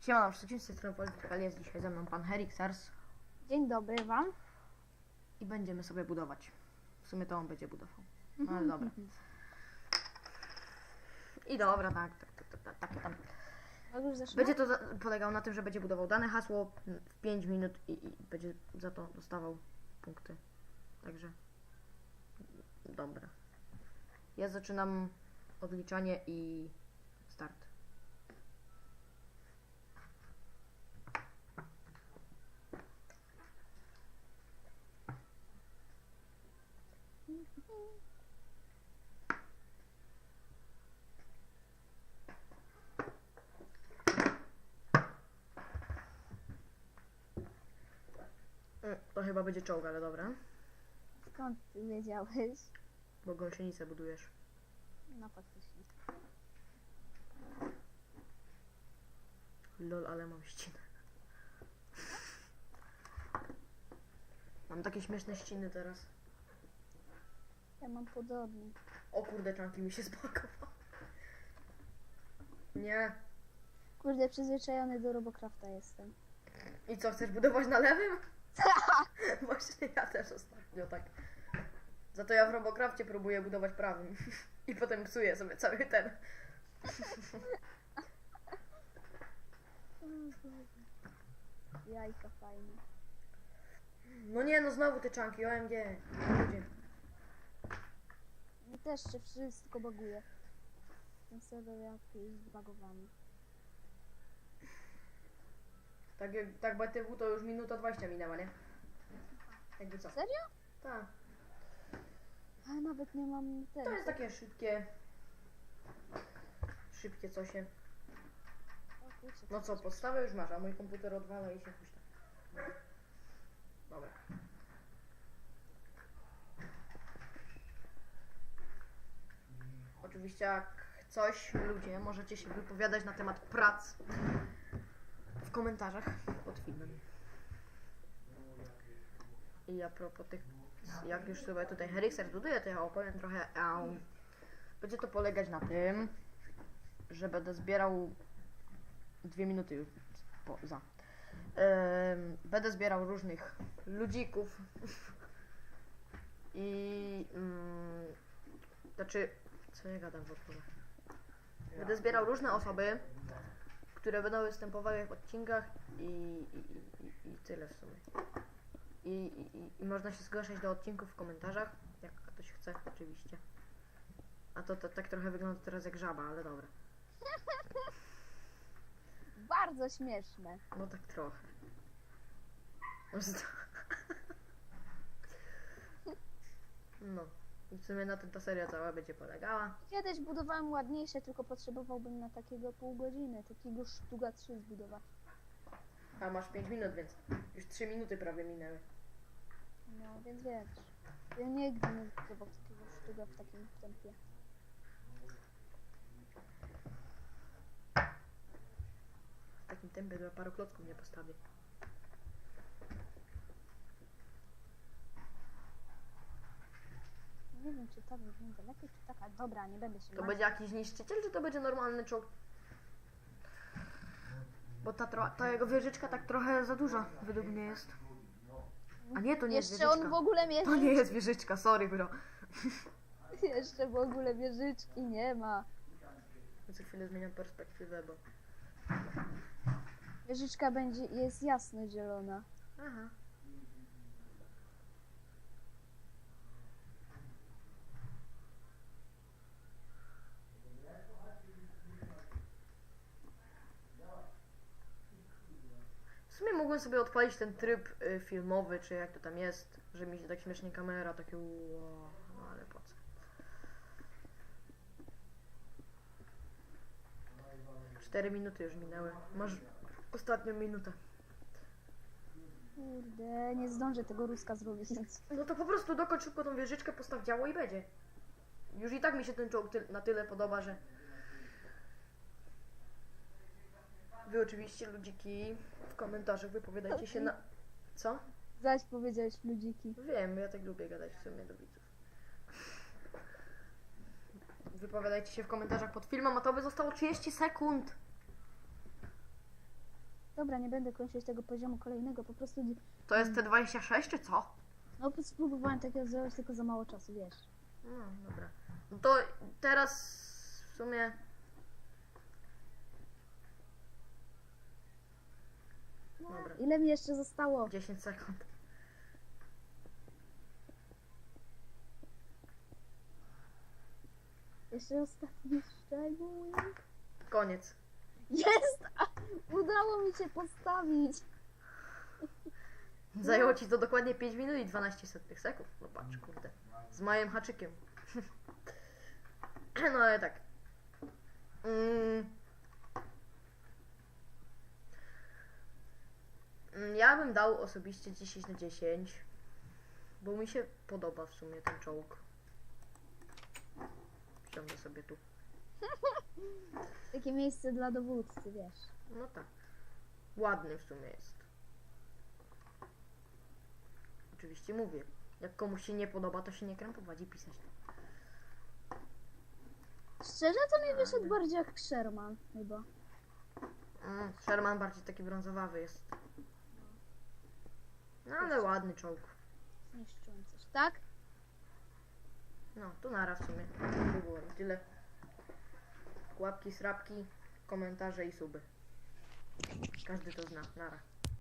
Siemano, wszystkim z tej strony Polityka, jest dzisiaj ze mną pan Herixers Dzień dobry Wam. i będziemy sobie budować. W sumie to on będzie budował. No ale dobra. I dobra, tak, tak, tak, tak, tak, tak już? Będzie to za- polegało na tym, że będzie budował dane hasło w 5 minut i, i będzie za to dostawał punkty. Także dobra. Ja zaczynam odliczanie i start. To chyba będzie czołg, ale dobra. Skąd ty wiedziałeś? Bo gąsienicę budujesz. No faktycznie. Lol, ale mam ścinę. Mam takie śmieszne ściny teraz. Ja mam podobnie. O kurde, czanki mi się zbagował. Nie. Kurde, przyzwyczajony do Robocrafta jestem. I co, chcesz budować na lewym? Właśnie ja też ostatnio tak. Za to ja w Robocrafcie próbuję budować prawym. I potem psuję sobie cały ten. Jajka fajne. No nie, no znowu te czanki, OMG. Ludzie. Też się wszystko baguje. Ten serwer jakiś zbagowany. Tak, jak- tak BTW to już minuta 20 minęła, nie? Jakby co? Serio? Tak. A nawet nie mam To tego. jest takie szybkie. Szybkie co się. O kurczę, No co, podstawę już masz, a mój komputer odwala i się puszcza. Dobra. Oczywiście jak coś, ludzie, możecie się wypowiadać na temat prac w komentarzach pod filmem. I a propos tych, jak już sobie tutaj Herixer buduje, to ja opowiem trochę. Au. Będzie to polegać na tym, że będę zbierał dwie minuty już po, za. Em, będę zbierał różnych ludzików i mm, znaczy, co ja gadam w ogóle? Będę zbierał różne osoby, które będą występowały w odcinkach i, i, i, i- tyle w sumie. I, i, i, można się zgłaszać do odcinków w komentarzach, jak ktoś chce oczywiście. A to, to tak trochę wygląda teraz jak żaba, ale dobra. Bardzo śmieszne. No tak trochę. To... No. I w sumie na tym ta seria cała będzie polegała. Kiedyś budowałem ładniejsze, tylko potrzebowałbym na takiego pół godziny. Takiego sztuga 3 zbudować. A masz 5 minut, więc już 3 minuty prawie minęły. No, więc wiesz. Ja nigdy nie zbudował takiego sztuga w takim tempie. W takim tempie ja paru klocków nie postawię. Nie wiem, czy tak wygląda lepiej, czy tak. A dobra, nie będę się To martwić. będzie jakiś niszczyciel, czy to będzie normalny czołg? Bo ta, tro- ta jego wieżyczka tak trochę za duża według mnie jest. A nie, to nie jest Jeszcze wieżyczka. on w ogóle mierzy. To nie jest wieżyczka, sorry bro. Jeszcze w ogóle wieżyczki nie ma. Ja co chwilę zmieniam perspektywę, bo... Wieżyczka będzie, jest jasno zielona. Aha. W sumie mogłem sobie odpalić ten tryb y, filmowy, czy jak to tam jest, że mi się tak śmiesznie kamera, takie ło, no ale po co. Cztery minuty już minęły. Masz ostatnią minutę. Kurde, nie zdążę tego ruska zrobić. No to po prostu dokończ szybko tą wieżyczkę, postaw działo i będzie. Już i tak mi się ten czołg ty na tyle podoba, że... Wy oczywiście, ludziki, w komentarzach wypowiadajcie się na... Co? Zaś powiedziałeś ludziki. Wiem, ja tak lubię gadać w sumie do widzów. Wypowiadajcie się w komentarzach pod filmem, a to by zostało 30 sekund. Dobra, nie będę kończyć tego poziomu kolejnego, po prostu... To jest te 26 czy co? No spróbowałem takiego zrobić, tylko za mało czasu, wiesz. No, dobra. No to teraz w sumie... Dobra. Ile mi jeszcze zostało? 10 sekund. Jeszcze ostatni szczegół. Koniec. Jest! A, udało mi się postawić. Zajęło ci to dokładnie 5 minut i 12 setnych sekund. No patrz, kurde. Z małym haczykiem. no ale tak. Mm. Mm, Ja bym dał osobiście 10 na 10. Bo mi się podoba w sumie ten czołg. Ściągnę sobie tu. Takie miejsce dla dowódcy, wiesz. No tak. Ładny w sumie jest. Oczywiście mówię. Jak komuś się nie podoba, to się nie krępować i pisać. Szczerze to mi wyszedł bardziej jak Sherman chyba. Mm, Sherman bardziej taki brązowawy jest. No ale ładny czołg. Zniszczyłem coś, tak? No, to nara w sumie. To było na tyle. Łapki, srapki, komentarze i suby. Każdy to zna. Nara.